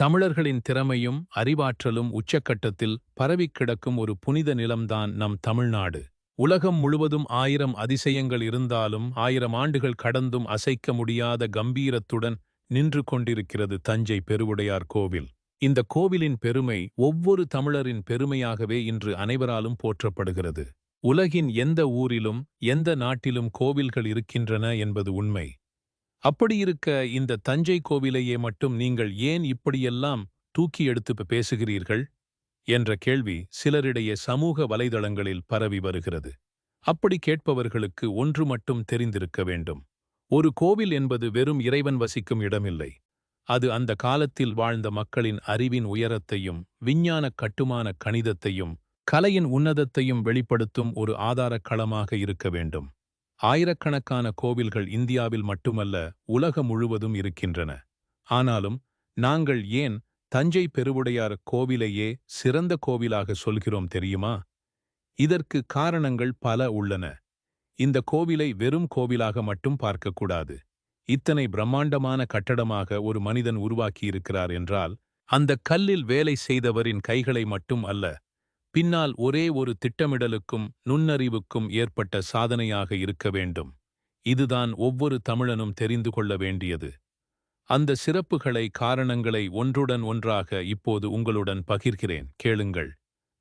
தமிழர்களின் திறமையும் அறிவாற்றலும் உச்சக்கட்டத்தில் பரவிக் கிடக்கும் ஒரு புனித நிலம்தான் நம் தமிழ்நாடு. உலகம் முழுவதும் ஆயிரம் அதிசயங்கள் இருந்தாலும் ஆயிரம் ஆண்டுகள் கடந்தும் அசைக்க முடியாத கம்பீரத்துடன் நின்று கொண்டிருக்கிறது தஞ்சை பெருவுடையார் கோவில். இந்த கோவிலின் பெருமை ஒவ்வொரு தமிழரின் பெருமையாகவே இன்று அனைவராலும் போற்றப்படுகிறது. உலகின் எந்த ஊரிலும் எந்த நாட்டிலும் கோவில்கள் இருக்கின்றன என்பது உண்மை. அப்படியிருக்க இந்த தஞ்சை கோவிலையே மட்டும் நீங்கள் ஏன் இப்படியெல்லாம் தூக்கி எடுத்து பேசுகிறீர்கள்? என்ற கேள்வி சிலரிடையே சமூக வலைதளங்களில் பரவி வருகிறது. அப்படி கேட்பவர்களுக்கு ஒன்று மட்டும் தெரிந்திருக்க வேண்டும். ஒரு கோவில் என்பது வெறும் இறைவன் வசிக்கும் இடமில்லை. அது அந்த காலத்தில் வாழ்ந்த மக்களின் அறிவின் உயரத்தையும் விஞ்ஞான கட்டுமான கணிதத்தையும் கலையின் உன்னதத்தையும் வெளிப்படுத்தும் ஒரு ஆதாரக் களமாக இருக்க வேண்டும். ஆயிரக்கணக்கான கோவில்கள் இந்தியாவில் மட்டுமல்ல உலகம் முழுவதும் இருக்கின்றன. ஆனாலும் நாங்கள் ஏன் தஞ்சை பெருவுடையார் கோவிலையே சிறந்த கோவிலாக சொல்கிறோம் தெரியுமா? இதற்கு காரணங்கள் பல உள்ளன. இந்த கோவிலை வெறும் கோவிலாக மட்டும் பார்க்கக்கூடாது. இத்தனை பிரம்மாண்டமான கட்டடமாக ஒரு மனிதன் உருவாக்கியிருக்கிறார் என்றால் அந்த கல்லில் வேலை செய்தவரின் கைகளை மட்டும் அல்ல பின்னால் ஒரே ஒரு திட்டமிடலுக்கும் நுண்ணறிவுக்கும் ஏற்பட்ட சாதனையாக இருக்க வேண்டும். இதுதான் ஒவ்வொரு தமிழனும் தெரிந்து கொள்ள வேண்டியது. அந்த சிறப்புகளை காரணங்களை ஒன்றுடன் ஒன்றாக இப்போது உங்களுடன் பகிர்கிறேன். கேளுங்கள்.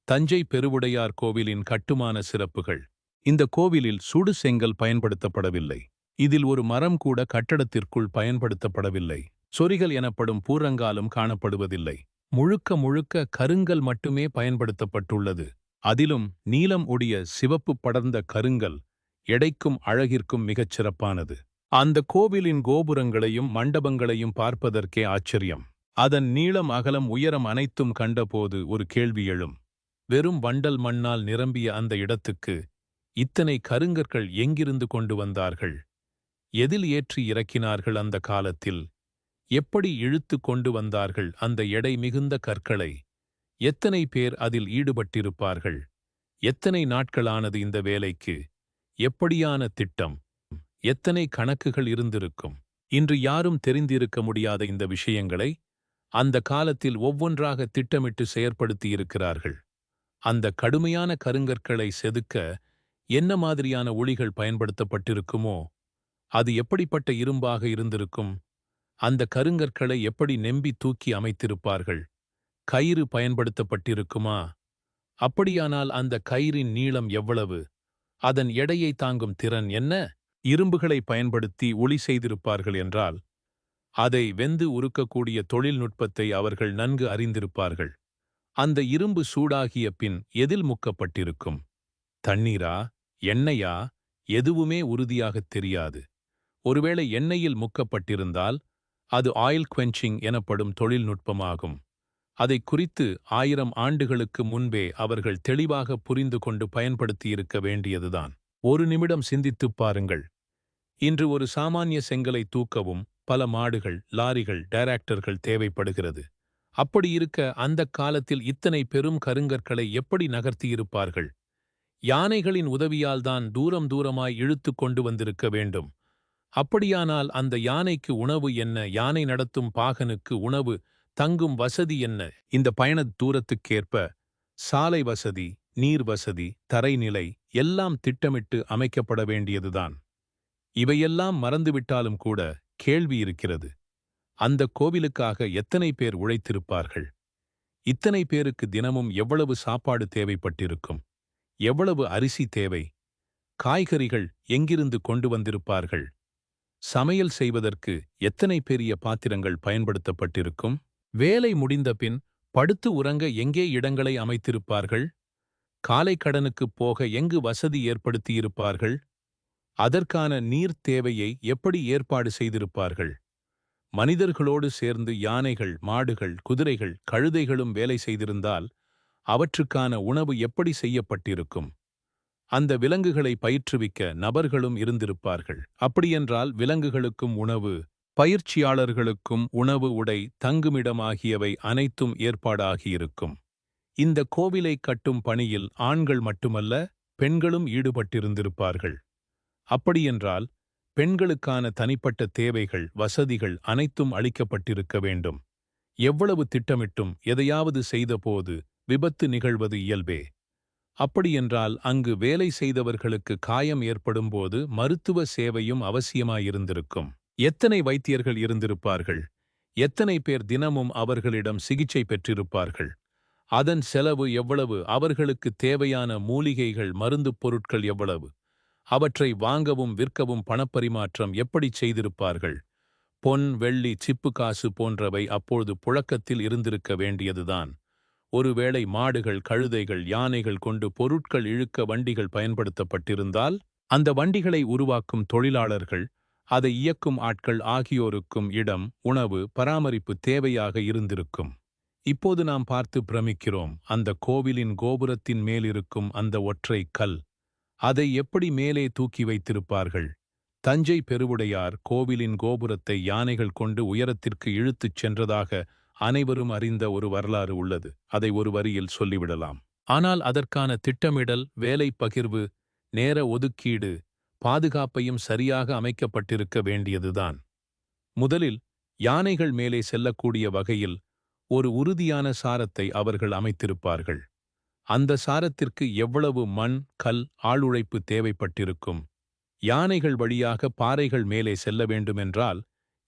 தஞ்சை பெருவுடையார் கோவிலின் கட்டுமான சிறப்புகள். இந்த கோவிலில் சுடு செங்கல் பயன்படுத்தப்படவில்லை. இதில் ஒரு மரம் கூட கட்டடத்திற்குள் பயன்படுத்தப்படவில்லை. சொரிகள் எனப்படும் பூரங்காலும் காணப்படுவதில்லை. முழுக்க முழுக்க கருங்கல் மட்டுமே பயன்படுத்தப்பட்டுள்ளது. அதிலும் நீலம் உடைய சிவப்பு படர்ந்த கருங்கல் எடைக்கும் அழகிற்கும் மிகச் சிறப்பானது. அந்த கோவிலின் கோபுரங்களையும் மண்டபங்களையும் பார்ப்பதற்கே ஆச்சரியம். அதன் நீளம் அகலம் உயரம் அனைத்தும் கண்டபோது ஒரு கேள்வி எழும். வெறும் வண்டல் மண்ணால் நிரம்பிய அந்த இடத்துக்கு இத்தனை கருங்கற்கள் எங்கிருந்து கொண்டு வந்தார்கள்? எதில் ஏற்றி இறக்கினார்கள் அந்த காலத்தில்? எப்படி இழுத்து கொண்டு வந்தார்கள் அந்த எடை மிகுந்த கற்களை? எத்தனை பேர் அதில் ஈடுபட்டிருப்பார்கள்? எத்தனை நாட்களானது இந்த வேலைக்கு? எப்படியான திட்டம்? எத்தனை கணக்குகள் இருந்திருக்கும்? இன்று யாரும் தெரிந்திருக்க முடியாத இந்த விஷயங்களை அந்த காலத்தில் ஒவ்வொன்றாக திட்டமிட்டு செயற்படுத்தியிருக்கிறார்கள். அந்த கடுமையான கருங்கற்களை செதுக்க என்ன மாதிரியான ஒளிகள் பயன்படுத்தப்பட்டிருக்குமோ? அது எப்படிப்பட்ட இரும்பாக இருந்திருக்கும்? அந்த கருங்கற்களை எப்படி நெம்பி தூக்கி அமைத்திருப்பார்கள்? கயிறு பயன்படுத்தப்பட்டிருக்குமா? அப்படியானால் அந்த கயிறின் நீளம் எவ்வளவு? அதன் எடையை தாங்கும் திறன் என்ன? இரும்புகளை பயன்படுத்தி ஒளி செய்திருப்பார்கள் என்றால் அதை வெந்து உருக்கக்கூடிய தொழில்நுட்பத்தை அவர்கள் நன்கு அறிந்திருப்பார்கள். அந்த இரும்பு சூடாகிய பின் எதில் முக்கப்பட்டிருக்கும்? தண்ணீரா? எண்ணெயா? எதுவுமே உறுதியாகத் தெரியாது. ஒருவேளை எண்ணெயில் முக்கப்பட்டிருந்தால் அது ஆயில் குவென்ச்சிங் எனப்படும் தொழில்நுட்பமாகும். அதை குறித்து ஆயிரம் ஆண்டுகளுக்கு முன்பே அவர்கள் தெளிவாக புரிந்து கொண்டு பயன்படுத்தியிருக்க வேண்டியதுதான். ஒரு நிமிடம் சிந்தித்துப் பாருங்கள். இன்று ஒரு சாமானிய செங்கலை தூக்கவும் பல மாடுகள் லாரிகள் டைரக்டர்கள் தேவைப்படுகிறது. அப்படி இருக்க அந்த காலத்தில் இத்தனை பெரும் கருங்கற்களை எப்படி நகர்த்தியிருப்பார்கள்? யானைகளின் உதவியால்தான் தூரம் தூரமாய் இழுத்து கொண்டு வந்திருக்க வேண்டும். அப்படியானால் அந்த யானைக்கு உணவு என்ன? யானை நடத்தும் பாகனுக்கு உணவு தங்கும் வசதி என்ன? இந்த பயணத் தூரத்துக்கேற்ப சாலை வசதி நீர் வசதி தரைநிலை எல்லாம் திட்டமிட்டு அமைக்கப்பட வேண்டியதுதான். இவையெல்லாம் மறந்துவிட்டாலும் கூட கேள்வி இருக்கிறது. அந்த கோவிலுக்காக எத்தனை பேர் உழைத்திருப்பார்கள்? இத்தனை பேருக்கு தினமும் எவ்வளவு சாப்பாடு தேவைப்பட்டிருக்கும்? எவ்வளவு அரிசி தேவை? காய்கறிகள் எங்கிருந்து கொண்டு வந்திருப்பார்கள்? சமையல் செய்வதற்கு எத்தனை பெரிய பாத்திரங்கள் பயன்படுத்தப்பட்டிருக்கும்? வேலை முடிந்தபின் படுத்து உறங்க எங்கே இடங்களை அமைத்திருப்பார்கள்? காலை கடனுக்குப் போக எங்கு வசதி ஏற்படுத்தியிருப்பார்கள்? அதற்கான நீர் தேவையை எப்படி ஏற்பாடு செய்திருப்பார்கள்? மனிதர்களோடு சேர்ந்து யானைகள் மாடுகள் குதிரைகள் கழுதைகளும் வேலை செய்திருந்தால் அவற்றுக்கான உணவு எப்படி செய்யப்பட்டிருக்கும்? அந்த விலங்குகளை பயிற்றுவிக்க நபர்களும் இருந்திருப்பார்கள். அப்படியென்றால் விலங்குகளுக்கும் உணவு பயிற்சியாளர்களுக்கும் உணவு உடை தங்குமிடமாகியவை அனைத்தும் ஏற்பாடாகியிருக்கும். இந்த கோவிலை கட்டும் பணியில் ஆண்கள் மட்டுமல்ல பெண்களும் ஈடுபட்டிருந்திருப்பார்கள். அப்படியென்றால் பெண்களுக்கான தனிப்பட்ட தேவைகள் வசதிகள் அனைத்தும் அளிக்கப்பட்டிருக்க வேண்டும். எவ்வளவு திட்டமிட்டும் எதையாவது செய்தபோது விபத்து நிகழ்வது இயல்பே. அப்படியென்றால் அங்கு வேலை செய்தவர்களுக்கு காயம் ஏற்படும்போது மருத்துவ சேவையும் அவசியமாயிருந்திருக்கும் எத்தனை வைத்தியர்கள் இருந்திருப்பார்கள்? எத்தனை பேர் தினமும் அவர்களிடம் சிகிச்சை பெற்றிருப்பார்கள்? அதன் செலவு எவ்வளவு? அவர்களுக்கு தேவையான மூலிகைகள் மருந்துப் பொருட்கள் எவ்வளவு? அவற்றை வாங்கவும் விற்கவும் பணப்பரிமாற்றம் எப்படிச் செய்திருப்பார்கள்? பொன் வெள்ளி சிப்பு காசு போன்றவை அப்பொழுது புழக்கத்தில் இருந்திருக்க வேண்டியதுதான். ஒருவேளை மாடுகள் கழுதைகள் யானைகள் கொண்டு பொருட்கள் இழுக்க வண்டிகள் பயன்படுத்தப்பட்டிருந்தால் அந்த வண்டிகளை உருவாக்கும் தொழிலாளர்கள் அதை இயக்கும் ஆட்கள் ஆகியோருக்கும் இடம் உணவு பராமரிப்பு தேவையாக இருந்திருக்கும். இப்போது நாம் பார்த்து பிரமிக்கிறோம் அந்த கோவிலின் கோபுரத்தின் மேலிருக்கும் அந்த ஒற்றை கல். அதை எப்படி மேலே தூக்கி வைத்திருப்பார்கள்? தஞ்சை பெருவுடையார் கோவிலின் கோபுரத்தை யானைகள் கொண்டு உயரத்திற்கு இழுத்துச் சென்றதாக அனைவரும் அறிந்த ஒரு வரலாறு உள்ளது. அதை ஒரு வரியில் சொல்லிவிடலாம். ஆனால் அதற்கான திட்டமிடல் வேலை பகிர்வு நேர ஒதுக்கீடு பாதுகாப்பையும் சரியாக அமைக்கப்பட்டிருக்க வேண்டியதுதான். முதலில் யானைகள் மேலே செல்லக்கூடிய வகையில் ஒரு உறுதியான சாரத்தை அவர்கள் அமைத்திருப்பார்கள். அந்த சாரத்திற்கு எவ்வளவு மண் கல் ஆளுழைப்பு தேவைப்பட்டிருக்கும்? யானைகள் வழியாக பாறைகள் மேலே செல்ல வேண்டுமென்றால்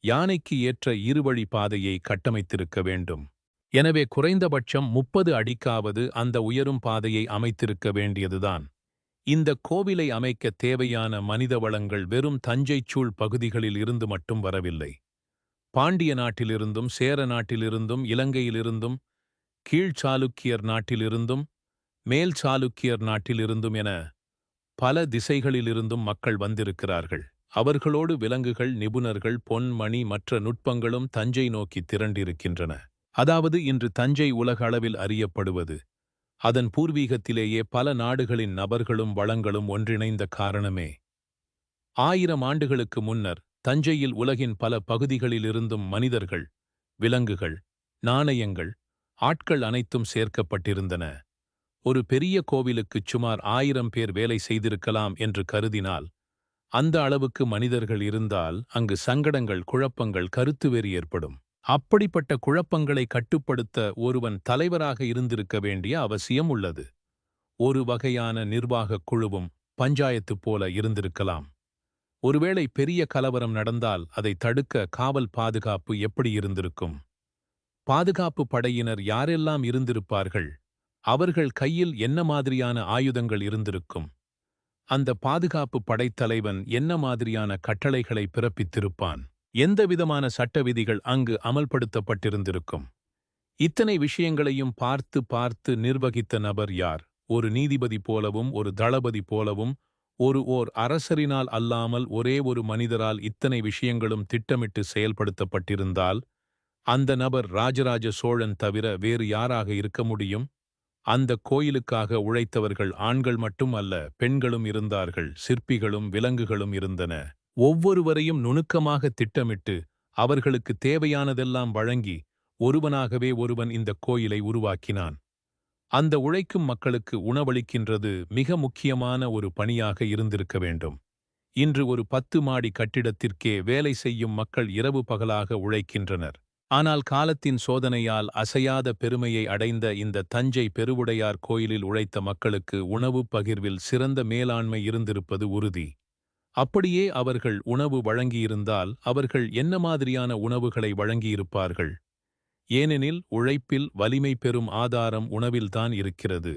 யானைக்கு ஏற்ற இருவழி பாதையை கட்டமைத்திருக்க வேண்டும். எனவே குறைந்தபட்சம் முப்பது அடிக்காவது அந்த உயரும் பாதையை அமைத்திருக்க வேண்டியதுதான். இந்த கோவிலை அமைக்க தேவையான மனித வளங்கள் வெறும் தஞ்சைச்சூழ் பகுதிகளில் இருந்து மட்டும் வரவில்லை. பாண்டிய நாட்டிலிருந்தும் சேர நாட்டிலிருந்தும் இலங்கையிலிருந்தும் கீழ் சாளுக்கியர் நாட்டிலிருந்தும் மேல் சாளுக்கியர் நாட்டிலிருந்தும் என பல திசைகளிலிருந்தும் மக்கள் வந்திருக்கிறார்கள். அவர்களோடு விலங்குகள் நிபுணர்கள் பொன் மணி மற்ற நுட்பங்களும் தஞ்சை நோக்கி திரண்டிருக்கின்றன. அதாவது இன்று தஞ்சை உலக அளவில் அறியப்படுவது. அதன் பூர்வீகத்திலேயே பல நாடுகளின் நபர்களும் வளங்களும் ஒன்றிணைந்த காரணமே. ஆயிரம் ஆண்டுகளுக்கு முன்னர் தஞ்சையில் உலகின் பல பகுதிகளிலிருந்தும் மனிதர்கள் விலங்குகள் நாணயங்கள் ஆட்கள் அனைத்தும் சேர்க்கப்பட்டிருந்தன. ஒரு பெரிய கோவிலுக்குச் சுமார் ஆயிரம் பேர் வேலை செய்திருக்கலாம் என்று கருதினால் அந்த அளவுக்கு மனிதர்கள் இருந்தால் அங்கு சங்கடங்கள் குழப்பங்கள் கருத்துவேறு ஏற்படும். அப்படிப்பட்ட குழப்பங்களை கட்டுப்படுத்த ஒருவன் தலைவராக இருந்திருக்க வேண்டிய அவசியம் உள்ளது. ஒரு வகையான நிர்வாகக் குழுவும் பஞ்சாயத்து போல இருந்திருக்கலாம். ஒருவேளை பெரிய கலவரம் நடந்தால் அதை தடுக்க காவல் பாதுகாப்பு எப்படி இருந்திருக்கும்? பாதுகாப்பு படையினர் யாரெல்லாம் இருந்திருப்பார்கள்? அவர்கள் கையில் என்ன மாதிரியான ஆயுதங்கள் இருந்திருக்கும்? அந்த பாதுகாப்பு படைத்தலைவன் என்ன மாதிரியான கட்டளைகளை பிறப்பித்திருப்பான்? எந்தவிதமான சட்ட விதிகள் அங்கு அமல்படுத்தப்பட்டிருந்திருக்கும்? இத்தனை விஷயங்களையும் பார்த்து பார்த்து நிர்வகித்த நபர் யார்? ஒரு நீதிபதி போலவும் ஒரு தளபதி போலவும் ஒரு ஓர் அரசரினால் அல்லாமல் ஒரே ஒரு மனிதரால் இத்தனை விஷயங்களும் திட்டமிட்டு செயல்படுத்தப்பட்டிருந்தால் அந்த நபர் ராஜராஜ சோழன் தவிர வேறு யாராக இருக்க முடியும்? அந்த கோயிலுக்காக உழைத்தவர்கள் ஆண்கள் மட்டும் அல்ல பெண்களும் இருந்தார்கள் சிற்பிகளும் விலங்குகளும் இருந்தன. ஒவ்வொருவரையும் நுணுக்கமாக திட்டமிட்டு அவர்களுக்கு தேவையானதெல்லாம் வழங்கி ஒருவனாகவே ஒருவன் இந்த கோயிலை உருவாக்கினான். அந்த உழைக்கும் மக்களுக்கு உணவளிக்கின்றது மிக முக்கியமான ஒரு பணியாக இருந்திருக்க வேண்டும். இன்று ஒரு பத்து மாடி கட்டிடத்திற்கே வேலை செய்யும் மக்கள் இரவு பகலாக உழைக்கின்றனர். ஆனால் காலத்தின் சோதனையால் அசையாத பெருமையை அடைந்த இந்த தஞ்சை பெருவுடையார் கோயிலில் உழைத்த மக்களுக்கு உணவு பகிர்வில் சிறந்த மேலாண்மை இருந்திருப்பது உறுதி. அப்படியே அவர்கள் உணவு வழங்கியிருந்தால் அவர்கள் என்ன மாதிரியான உணவுகளை வழங்கியிருப்பார்கள்? ஏனெனில் உழைப்பில் வலிமை பெறும் ஆதாரம் உணவில்தான் இருக்கிறது.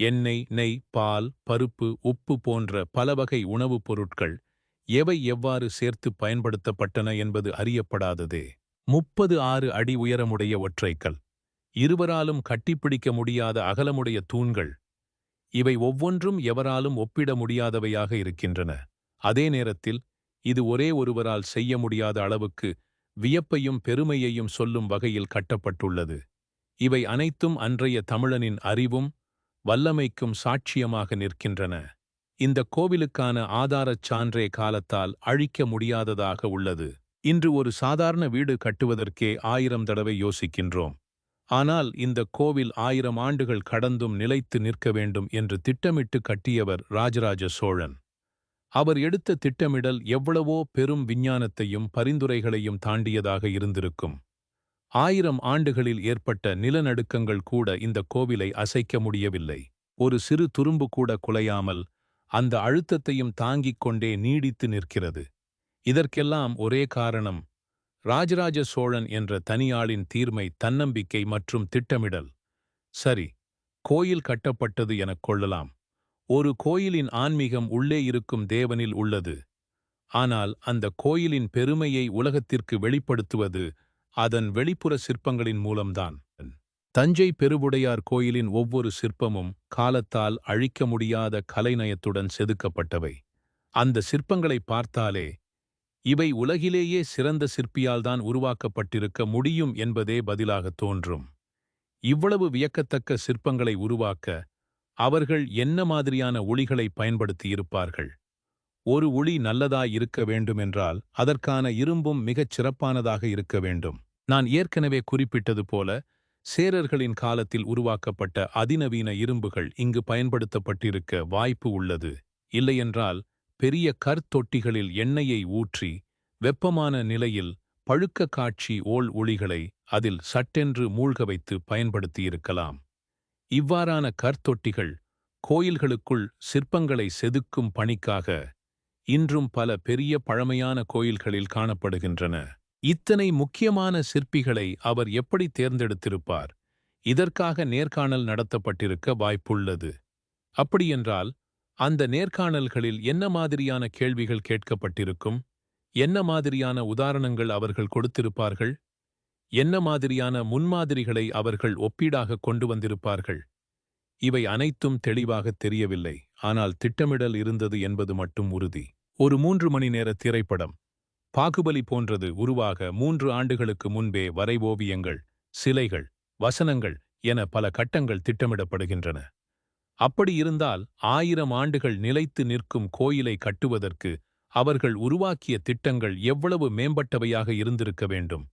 எண்ணெய் நெய் பால் பருப்பு உப்பு போன்ற பல வகை உணவுப் பொருட்கள் எவை எவ்வாறு சேர்த்து பயன்படுத்தப்பட்டன என்பது அறியப்படாததே. முப்பது ஆறு அடி உயரமுடைய ஒற்றைக்கல். இருவராலும் கட்டிப்பிடிக்க முடியாத அகலமுடைய தூண்கள். இவை ஒவ்வொன்றும் எவராலும் ஒப்பிட முடியாதவையாக இருக்கின்றன. அதே நேரத்தில் இது ஒரே ஒருவரால் செய்ய முடியாத அளவுக்கு வியப்பையும் பெருமையையும் சொல்லும் வகையில் கட்டப்பட்டுள்ளது. இவை அனைத்தும் அன்றைய தமிழனின் அறிவும் வல்லமைக்கும் சாட்சியமாக நிற்கின்றன. இந்த கோவிலுக்கான ஆதாரச் சான்றே காலத்தால் அழிக்க முடியாததாக உள்ளது. இன்று ஒரு சாதாரண வீடு கட்டுவதற்கே ஆயிரம் தடவை யோசிக்கின்றோம். ஆனால் இந்த கோவில் ஆயிரம் ஆண்டுகள் கடந்தும் நிலைத்து நிற்க வேண்டும் என்று திட்டமிட்டு கட்டியவர் ராஜராஜ சோழன். அவர் எடுத்த திட்டமிடல் எவ்வளவோ பெரும் விஞ்ஞானத்தையும் பரிந்துரைகளையும் தாண்டியதாக இருந்திருக்கும். ஆயிரம் ஆண்டுகளில் ஏற்பட்ட நிலநடுக்கங்கள் கூட இந்த கோவிலை அசைக்க முடியவில்லை. ஒரு சிறு துரும்பு கூட குலையாமல் அந்த அழுத்தத்தையும் தாங்கிக் கொண்டே நீடித்து நிற்கிறது. இதற்கெல்லாம் ஒரே காரணம் ராஜராஜ சோழன் என்ற தனியாளின் தீர்மை தன்னம்பிக்கை மற்றும் திட்டமிடல். சரி கோயில் கட்டப்பட்டது எனக் கொள்ளலாம். ஒரு கோயிலின் ஆன்மீகம் உள்ளே இருக்கும் தேவனில் உள்ளது. ஆனால் அந்த கோயிலின் பெருமையை உலகத்திற்கு வெளிப்படுத்துவது அதன் வெளிப்புற சிற்பங்களின் மூலம்தான். தஞ்சை பெருவுடையார் கோயிலின் ஒவ்வொரு சிற்பமும் காலத்தால் அழிக்க முடியாத கலைநயத்துடன் செதுக்கப்பட்டவை. அந்த சிற்பங்களை பார்த்தாலே இவை உலகிலேயே சிறந்த சிற்பியால்தான் உருவாக்கப்பட்டிருக்க முடியும் என்பதே பதிலாக தோன்றும். இவ்வளவு வியக்கத்தக்க சிற்பங்களை உருவாக்க அவர்கள் என்ன மாதிரியான ஒளிகளை பயன்படுத்தியிருப்பார்கள்? ஒரு ஒளி நல்லதாய் இருக்க வேண்டுமென்றால் அதற்கான இரும்பும் மிகச் சிறப்பானதாக இருக்க வேண்டும். நான் ஏற்கனவே குறிப்பிட்டது போல சேரர்களின் காலத்தில் உருவாக்கப்பட்ட அதிநவீன இரும்புகள் இங்கு பயன்படுத்தப்பட்டிருக்க வாய்ப்பு உள்ளது. இல்லையென்றால் பெரிய கற்தொட்டிகளில் எண்ணெயை ஊற்றி வெப்பமான நிலையில் பழுக்க காட்சி ஓல் ஒளிகளை அதில் சட்டென்று மூழ்க வைத்து பயன்படுத்தியிருக்கலாம். இவ்வாறான கற்தொட்டிகள் கோயில்களுக்குள் சிற்பங்களை செதுக்கும் பணிக்காக இன்றும் பல பெரிய பழமையான கோயில்களில் காணப்படுகின்றன. இத்தனை முக்கியமான சிற்பிகளை அவர் எப்படி தேர்ந்தெடுத்திருப்பார்? இதற்காக நேர்காணல் நடத்தப்பட்டிருக்க வாய்ப்புள்ளது. அப்படியென்றால் அந்த நேர்காணல்களில் என்ன மாதிரியான கேள்விகள் கேட்கப்பட்டிருக்கும்? என்ன மாதிரியான உதாரணங்கள் அவர்கள் கொடுத்திருப்பார்கள்? என்ன மாதிரியான முன்மாதிரிகளை அவர்கள் ஒப்பீடாக கொண்டு வந்திருப்பார்கள்? இவை அனைத்தும் தெளிவாக தெரியவில்லை. ஆனால் திட்டமிடல் இருந்தது என்பது மட்டும் உறுதி. ஒரு மூன்று மணி நேர திரைப்படம். பாகுபலி போன்றது உருவாக மூன்று ஆண்டுகளுக்கு முன்பே வரைவோவியங்கள் சிலைகள் வசனங்கள் என பல கட்டங்கள் திட்டமிடப்படுகின்றன. அப்படி இருந்தால் ஆயிரம் ஆண்டுகள் நிலைத்து நிற்கும் கோயிலை கட்டுவதற்கு அவர்கள் உருவாக்கிய திட்டங்கள் எவ்வளவு மேம்பட்டவையாக இருந்திருக்க வேண்டும்?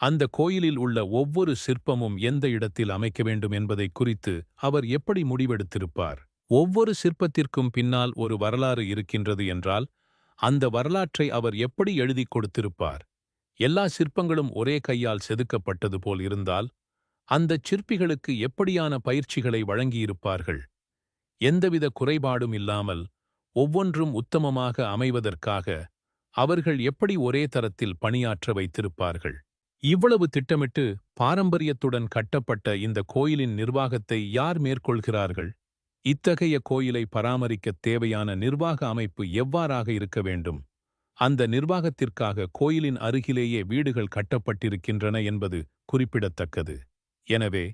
அந்த கோயிலில் உள்ள ஒவ்வொரு சிற்பமும் எந்த இடத்தில் அமைக்க வேண்டும் என்பதை குறித்து அவர் எப்படி முடிவெடுத்திருப்பார்? ஒவ்வொரு சிற்பத்திற்கும் பின்னால் ஒரு வரலாறு இருக்கின்றது என்றால் அந்த வரலாற்றை அவர் எப்படி எழுதிக் கொடுத்திருப்பார்? எல்லா சிற்பங்களும் ஒரே கையால் செதுக்கப்பட்டது போல் இருந்தால் அந்தச் சிற்பிகளுக்கு எப்படியான பயிற்சிகளை வழங்கியிருப்பார்கள்? எந்தவித குறைபாடும் இல்லாமல் ஒவ்வொன்றும் உத்தமமாக அமைவதற்காக அவர்கள் எப்படி ஒரே தரத்தில் பணியாற்ற வைத்திருப்பார்கள். இவ்வளவு திட்டமிட்டு பாரம்பரியத்துடன் கட்டப்பட்ட இந்த கோயிலின் நிர்வாகத்தை யார் மேற்கொள்கிறார்கள்? இத்தகைய கோயிலை பராமரிக்கத் தேவையான நிர்வாக அமைப்பு எவ்வாறாக இருக்க வேண்டும்? அந்த நிர்வாகத்திற்காக கோயிலின் அருகிலேயே வீடுகள் கட்டப்பட்டிருக்கின்றன என்பது குறிப்பிடத்தக்கது. எனவே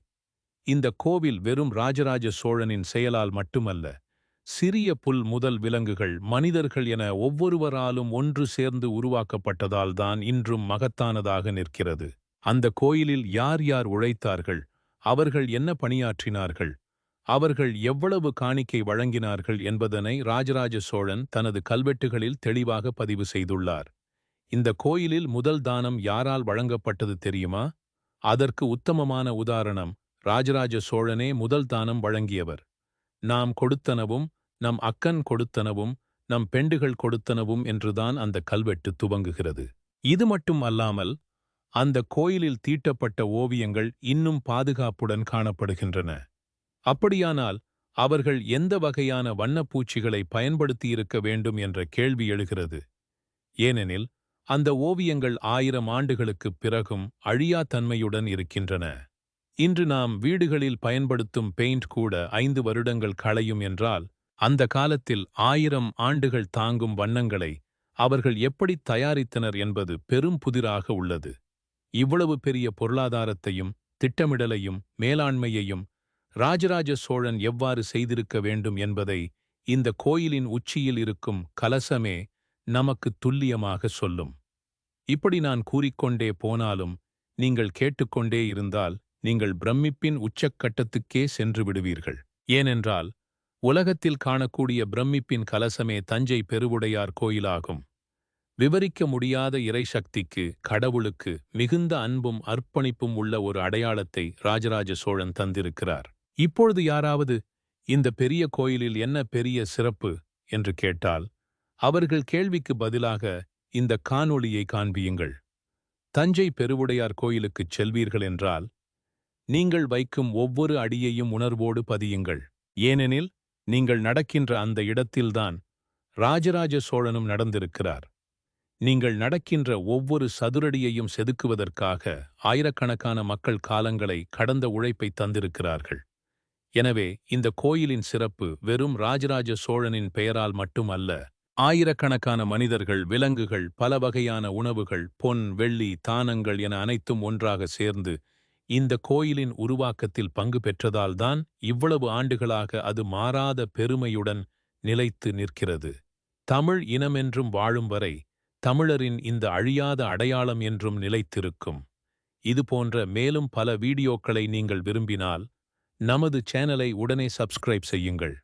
இந்த கோவில் வெறும் ராஜராஜ சோழனின் செயலால் மட்டுமல்ல சிறிய புல் முதல் விலங்குகள் மனிதர்கள் என ஒவ்வொருவராலும் ஒன்று சேர்ந்து உருவாக்கப்பட்டதால் தான் இன்றும் மகத்தானதாக நிற்கிறது. அந்த கோயிலில் யார் யார் உழைத்தார்கள் அவர்கள் என்ன பணியாற்றினார்கள் அவர்கள் எவ்வளவு காணிக்கை வழங்கினார்கள் என்பதனை ராஜராஜ சோழன் தனது கல்வெட்டுகளில் தெளிவாக பதிவு செய்துள்ளார். இந்த கோயிலில் முதல் தானம் யாரால் வழங்கப்பட்டது தெரியுமா? அதற்கு உத்தமமான உதாரணம் ராஜராஜ சோழனே முதல் தானம் வழங்கியவர். நாம் கொடுத்தனவும் நம் அக்கன் கொடுத்தனவும் நம் பெண்டுகள் கொடுத்தனவும் என்றுதான் அந்த கல்வெட்டு துவங்குகிறது. இது மட்டும் அல்லாமல் அந்த கோயிலில் தீட்டப்பட்ட ஓவியங்கள் இன்னும் பாதுகாப்புடன் காணப்படுகின்றன. அப்படியானால் அவர்கள் எந்த வகையான வண்ணப்பூச்சிகளை பயன்படுத்தியிருக்க வேண்டும் என்ற கேள்வி எழுகிறது. ஏனெனில் அந்த ஓவியங்கள் ஆயிரம் ஆண்டுகளுக்குப் பிறகும் அழியா தன்மையுடன் இருக்கின்றன. இன்று நாம் வீடுகளில் பயன்படுத்தும் பெயிண்ட் கூட ஐந்து வருடங்கள் களையும் என்றால் அந்த காலத்தில் ஆயிரம் ஆண்டுகள் தாங்கும் வண்ணங்களை அவர்கள் எப்படி தயாரித்தனர் என்பது பெரும் புதிராக உள்ளது. இவ்வளவு பெரிய பொருளாதாரத்தையும் திட்டமிடலையும் மேலாண்மையையும் ராஜராஜ சோழன் எவ்வாறு செய்திருக்க வேண்டும் என்பதை இந்த கோயிலின் உச்சியில் இருக்கும் கலசமே நமக்கு துல்லியமாக சொல்லும். இப்படி நான் கூறிக்கொண்டே போனாலும் நீங்கள் கேட்டுக்கொண்டே இருந்தால் நீங்கள் பிரமிப்பின் உச்சக்கட்டத்துக்கே சென்று விடுவீர்கள். ஏனென்றால் உலகத்தில் காணக்கூடிய பிரமிப்பின் கலசமே தஞ்சை பெருவுடையார் கோயிலாகும். விவரிக்க முடியாத இறைசக்திக்கு கடவுளுக்கு மிகுந்த அன்பும் அர்ப்பணிப்பும் உள்ள ஒரு அடையாளத்தை ராஜராஜ சோழன் தந்திருக்கிறார். இப்பொழுது யாராவது இந்த பெரிய கோயிலில் என்ன பெரிய சிறப்பு? என்று கேட்டால் அவர்கள் கேள்விக்கு பதிலாக இந்த காணொளியை காண்பியுங்கள். தஞ்சை பெருவுடையார் கோயிலுக்குச் செல்வீர்கள் என்றால் நீங்கள் வைக்கும் ஒவ்வொரு அடியையும் உணர்வோடு பதியுங்கள். ஏனெனில் நீங்கள் நடக்கின்ற அந்த இடத்தில்தான் ராஜராஜ சோழனும் நடந்திருக்கிறார். நீங்கள் நடக்கின்ற ஒவ்வொரு சதுரடியையும் செதுக்குவதற்காக ஆயிரக்கணக்கான மக்கள் காலங்களை கடந்த உழைப்பை தந்திருக்கிறார்கள். எனவே இந்த கோயிலின் சிறப்பு வெறும் ராஜராஜ சோழனின் பெயரால் மட்டுமல்ல ஆயிரக்கணக்கான மனிதர்கள் விலங்குகள் பல வகையான உணவுகள் பொன் வெள்ளி தானங்கள் என அனைத்தும் ஒன்றாக சேர்ந்து இந்த கோயிலின் உருவாக்கத்தில் பங்கு பெற்றதால்தான் இவ்வளவு ஆண்டுகளாக அது மாறாத பெருமையுடன் நிலைத்து நிற்கிறது. தமிழ் இனமென்றும் வாழும் வரை தமிழரின் இந்த அழியாத அடையாளம் என்றும் நிலைத்திருக்கும். இதுபோன்ற மேலும் பல வீடியோக்களை நீங்கள் விரும்பினால் நமது சேனலை உடனே சப்ஸ்கிரைப் செய்யுங்கள்.